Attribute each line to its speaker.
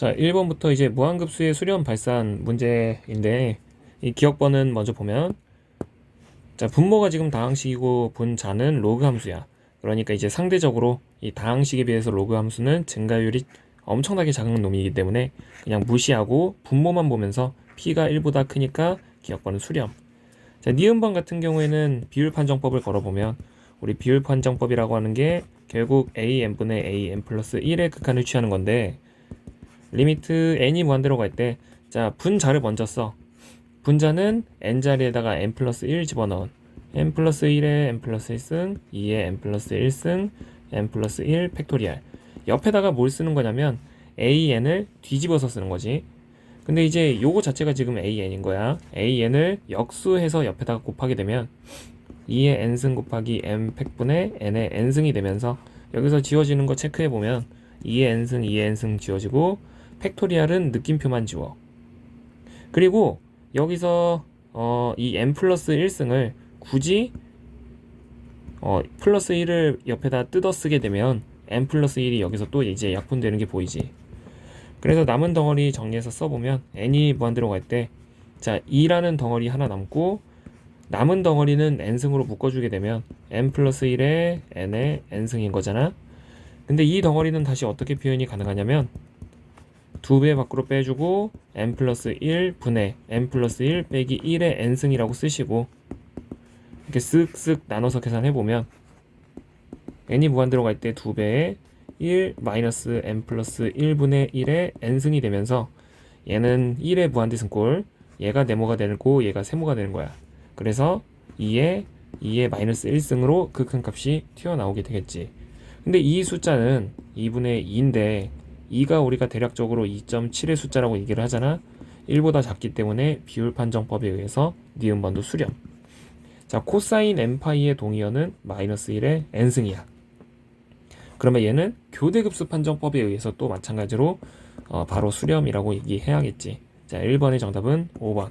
Speaker 1: 자, 1번부터 이제 무한급수의 수렴 발산 문제인데 이 기억번은 먼저 보면 자, 분모가 지금 다항식이고 분자는 로그 함수야. 그러니까 이제 상대적으로 이 다항식에 비해서 로그 함수는 증가율이 엄청나게 작은 놈이기 때문에 그냥 무시하고 분모만 보면서 p가 1보다 크니까 기억번은 수렴. 자, 니은번 같은 경우에는 비율 판정법을 걸어보면 우리 비율 판정법이라고 하는 게 결국 a n분의 a n 플러스 1의 극한을 취하는 건데 리미트 n이 무한대로 갈 때 자 분자를 먼저 써. 분자는 n 자리에다가 n 플러스 1 집어넣은. N 플러스 1에 n 플러스 1승 2에 n 플러스 1승 n 플러스 1 팩토리얼 옆에다가 뭘 쓰는 거냐면 an을 뒤집어서 쓰는 거지. 근데 이제 요거 자체가 지금 an인 거야. An을 역수해서 옆에다가 곱하게 되면 2의 n승 곱하기 n 팩분의 n의 n승이 되면서 여기서 지워지는 거 체크해 보면 2의 n승 2의 n승 지워지고 팩토리얼은 느낌표만 지워. 그리고 여기서 어, 이 n 플러스 1승을 굳이 어, 플러스 1을 옆에다 뜯어 쓰게 되면 n 플러스 1이 여기서 또 이제 약분되는 게 보이지. 그래서 남은 덩어리 정리해서 써보면 n이 무한대로 갈 때 자 2라는 덩어리 하나 남고 남은 덩어리는 n승으로 묶어주게 되면 n 플러스 1에 n의 n승인 거잖아. 근데 이 덩어리는 다시 어떻게 표현이 가능하냐면 두 배 밖으로 빼주고 n 플러스 1 분의 n 플러스 1 빼기 1의 n승이라고 쓰시고 이렇게 쓱쓱 나눠서 계산해보면 n이 무한대로 갈때 두 배에 1 마이너스 n 플러스 1분의 1의 n승이 되면서 얘는 1의 무한대승꼴 얘가 네모가 되고 얘가 세모가 되는 거야. 그래서 2에 2의 마이너스 1승으로 그 큰 값이 튀어나오게 되겠지. 근데 이 숫자는 2분의 2인데 2가 우리가 대략적으로 2.7의 숫자라고 얘기를 하잖아. 1보다 작기 때문에 비율 판정법에 의해서 니은번도 수렴. 자 코사인 n파이의 동의어는 마이너스 1의 n승이야. 그러면 얘는 교대급수 판정법에 의해서 또 마찬가지로 어, 바로 수렴이라고 얘기해야겠지. 자 1번의 정답은 5번